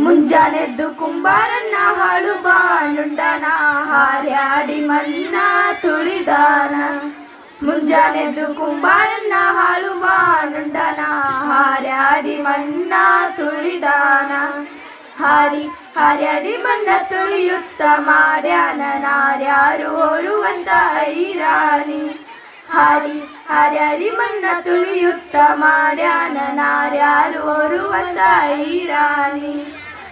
ಮುಂಜಾನೆದ್ದು ಕುಂಬಾರನ್ನ ಹಾಳು ಬಾಳುಂಡನ ಹಾರ್ಯಾಡಿ ಮನ್ನ ತುಳಿದಾನ ಮುಂಜಾನೆದ್ದು ಕುಂಬಾರನ್ನ ಹಾಳು ಬಾಳುಂಡನ ಹಾರ್ಯಾಡಿ ಮನ್ನ ತುಳಿದಾನ ಹಾರಿ ಹಾರ್ಯಾಡಿ ಮನ್ನ ತುಳಿಯುತ್ತ ಮಾಡ್ಯಾನ ನಾರ್ಯಾರು ಹೊರುವಂತ ಐರಾಣಿ ಹಾರಿ ಹಾರ್ಯಾರಿ ಮನ್ನ ತುಳಿಯುತ್ತ ಮಾಡ್ಯಾನ ನಾರ್ಯಾರು ಹೊರುವಂತ ಐರಾಣಿ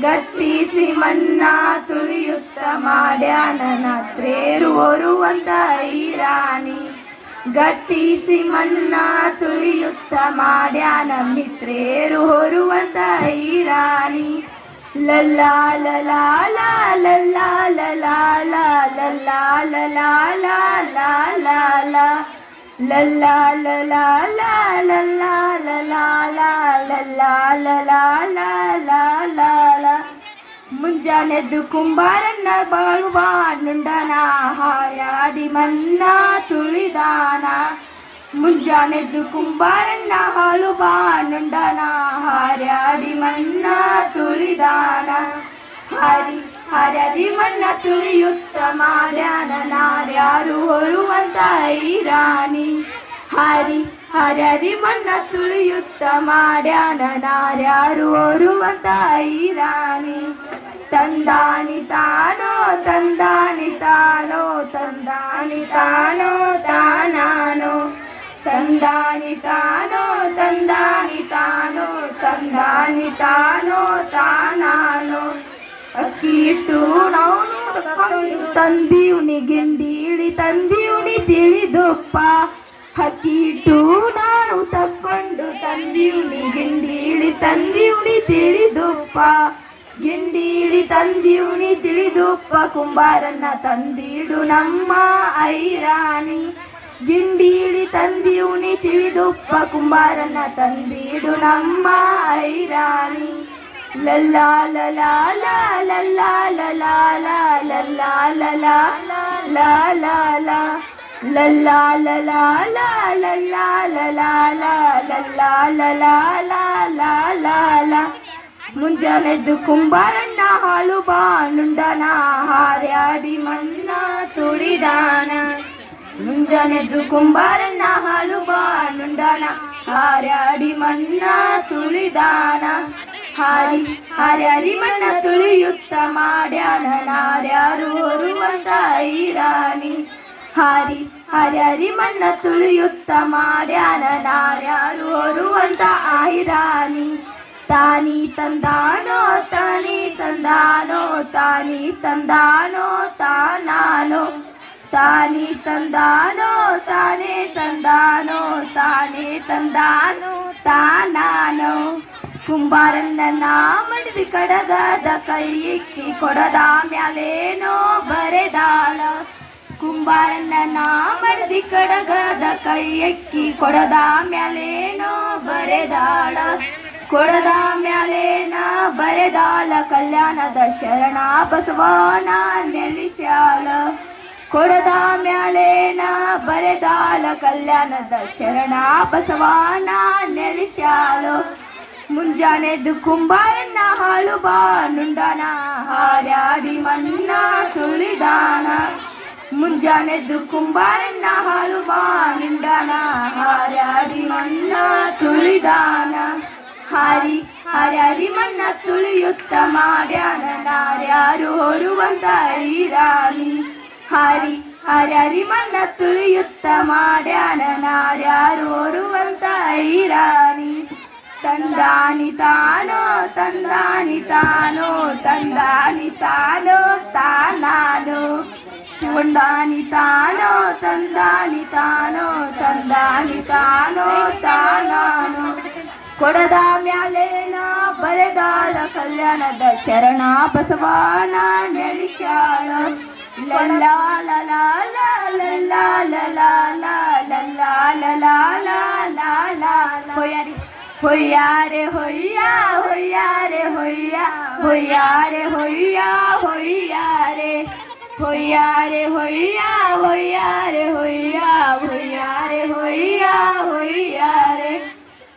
ಗಟ್ಟಿಸಿ ಮನ್ನ ತುಳಿಯುತ್ತ ಮಾಡ್ಯಾನ ತ್ರೇರು ಹೊರುವಂತ ಐರಾಣಿ ಗಟ್ಟಿಸಿ ಮನ್ನ ತುಳಿಯುತ್ತ ಮಾಡ್ಯಾನ ಮಿತ್ರೇರು ಹೊರುವಂತ ಐರಾಣಿ ಲಲ್ಲಾ ಲಲಾ ಲಾ ಲಲ್ಲಾ ಲಲಾ ಲಾ ಲಲ್ಲಾ ಲಲಾ ಲಾ ಲಾ ಲಾ ಲಾ ಲಲ್ಲಾ ಲಲಾ ಲಾ ಲಲ್ಲಾ ಲಲಾ ಲಾ ಲಲ್ಲಾ ಲಲಾ ಲಾ ಲಾ ಲಾ ಲಾ ಮುಂಜಾನೆದ್ದು ಕುಂಬಾರನ್ನ ಬಾಳುವ ನುಂಡನ ಹಾಯಾಡಿ ಮನ್ನ ತುಳಿದಾನ. ಮುಂಜಾನೆದ್ದು ಕುಂಬಾರನ್ನ ಹಾಳುವ ನುಂಡನ ಹಾರ್ಯಾಡಿ ಮನ್ನ ತುಳಿದಾನ. ಹರಿ ಹರರಿ ಮನ್ನ ತುಳಿಯುತ್ತ ಮಾಡ್ಯಾನ ನಾರ್ಯಾರು ಹೊರುವಂತ ಐರಾಣಿ ಹರಿ ಹರರಿ ಮನ್ನ ತುಳಿಯುತ್ತ ಮಾಡ್ಯಾನ ನಾರ್ಯಾರು ಹೊರುವಂತ ಐರಾಣಿ తందాని తానో తందాని తానో తందాని తానో తానానో తందాని తానో తందాని తానో తందాని తానో తానానో ಕೀರ್ತುಣವನು ತಂದಿವ್ನಿ ಗೆಂಡಿಳಿ ತಂದಿವ್ನಿ ತಿಳಿದೊಪ್ಪ ಹಕ್ಕಿಟ್ಟು ನಾನು ತಕ್ಕೊಂಡು ತಂದಿವ್ನಿ ಗೆಂಡಿಳಿ ತಂದಿವ್ನಿ ತಿಳಿದೊಪ್ಪ ಗಿಂಡೀಳಿ ತಂದೀವ್ನಿ ತಿಳಿದೊಪ್ಪ ಕುಂಬಾರನ್ನ ತಂದೀಡು ನಮ್ಮ ಐರಾಣಿ ಗಿಂಡೀಳಿ ತಂದೀವ್ನಿ ತಿಳಿದೊಪ್ಪ ಕುಂಬಾರನ್ನ ತಂದೀಡು ನಮ್ಮ ಐರಾಣಿ ಲಲ್ಲಾ ಲಲಾ ಲಾ ಲಲ್ಲಾ ಲಲಾ ಲಾ ಲಲ್ಲಾ ಲಲಾ ಲಾ ಲಾ ಲಾ ಲಲ್ಲಾ ಲಲಾ ಲಾ ಲಲ್ಲಾ ಲಲಾ ಲಾ ಲಲ್ಲಾ ಲಲಾ ಲಾ ಲಾ ಲಾ ಲಾ ಮುಂಜಾನೆದ್ದು ಕುಂಬಾರಣ್ಣ ಹಾಳು ಬಾನುಂಡನ ಹಾರ್ಯಾಡಿ ಮನ್ನ ತುಳಿದಾನ ಮುಂಜಾನೆದ್ದು ಕುಂಬಾರಣ್ಣ ಹಾಳು ಬಾನುಂಡನ ಹಾರ್ಯಾಡಿ ಮನ್ನ ತುಳಿದಾನ. ಹಾರಿ ಹಾರ್ಯಾರಿ ಮನ್ನ ತುಳಿಯುತ್ತ ಮಾಡ್ಯಾನ, ನಾರ್ಯಾರು ಹೊರುವಂತ ಐರಾಣಿ ಹಾರಿ, ಹರಿ ಮನ್ನ ತುಳಿಯುತ್ತ ಮಾಡ್ಯಾನ, ನಾರ್ಯಾರು ಹೊರುವಂತ ಐರಾಣಿ ತಾನಿ ತಂದಾನೋ ತಾನಿ ತಂದಾನೋ ತಾನಿ ತಂದಾನೋ, ತಾನಾನೋ. ತಾನಿ ತಂದಾನೋ, ತಾನೇ ತಂದಾನೋ, ತಾನೆ ತಂದಾನೋ, ತಾನಾನೋ. ಕುಂಬಾರನ್ನ ಮಡಿದ ಕಡಗದ ಕೈಯಿಕ್ಕಿ ಕೊಡದ ಮ್ಯಾಲೇನೋ ಬರೆದಾಳ. ಕುಂಬಾರನ್ನ ನಾ ಕಡಗದ ಕೈ ಎಕ್ಕಿ ಕೊಡದ ಮ್ಯಾಲೇನೋ ಬರೆದಾಳ. ಕೊಡದ ಮ್ಯಾಲೇನ ಬರೆದಾಳ ಕಲ್ಯಾಣದ ಶರಣ ಬಸವನ ನೆಲಿಸ್ಯಾಳ ಕೊಡದ ಮ್ಯಾಲೇನ ಬರೆದಾಳ ಕಲ್ಯಾಣದ ಶರಣ ಬಸವನ ನೆಲಿಶಾಲು ಮುಂಜಾನೆದ್ದು ಕುಂಬಾರನ್ನ ಹಾಳು ಬಾನುಂಡನ ಹಾರ್ಯಾಡಿ ಮನ್ನ ಸುಳಿದಾನ ಮುಂಜಾನೆದ್ದು ಕುಂಬಾರನ್ನ ಹಾಳು ಬಾನುಂಡನ ಹಾರ್ಯಾಡಿ ಮನ್ನ ತುಳಿದಾನ. ಹಾರಿ ಹಾರ್ಯಾಡಿ ಮನ್ನ ತುಳಿ ತುಳಿಯುತ್ತ ಮಾಡ್ಯಾನ ನಾರ್ಯಾರು ಹೊರುವಂತ ಈ ರಾಣಿ ಹರಿ ಹರರಿ ಮನ್ನ ತುಳಿಯುತ್ತ ಮಾಡ್ಯಾನ ನಾರ್ಯಾರು ಹೊರುವಂತ ಈ ರಾಣಿ ತಂದಾನಿ ತಾನೋ ತಂದಾನಿ ತಾನೋ ತಂದಾನಿ ತಾನೋ ತಾನಾನು ತಂದಾನಿ ತಾನೋ ತಂದಾನಿ ಕೊಡದ ಮ್ಯಾಲೇನ ಬರೆದಾಳ ಕಲ್ಯಾಣದ ಶರಣ ಬಸವನ ನೆಲಿಶಾಳ ಲಲ್ಲ ಲಲ ಲಲ್ಲ ಲಲ ಲಲ್ಲ ಲಲ ಹೊಯ್ಯಾರಿ ಹೊಯ್ಯಾರೆ ಹೊಯ್ಯ ಹೊಯ್ಯಾರೆ ಹೊಯ್ಯ ಹೊಯ್ಯಾರೆ ಹೊಯ್ಯ ಹೊಯ್ಯಾರೆ ಹೊಯ್ಯಾರೆ ಹೊಯ್ಯ ಹೊಯ್ಯಾರೆ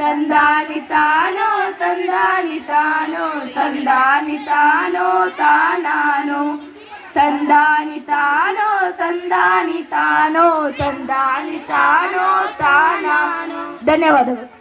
చందాని తానో తందాని తానో చందాని తానో తానాను. తందాని తానో తందాని తానో చందాని తానో తానాను. ధన్యవాదాలు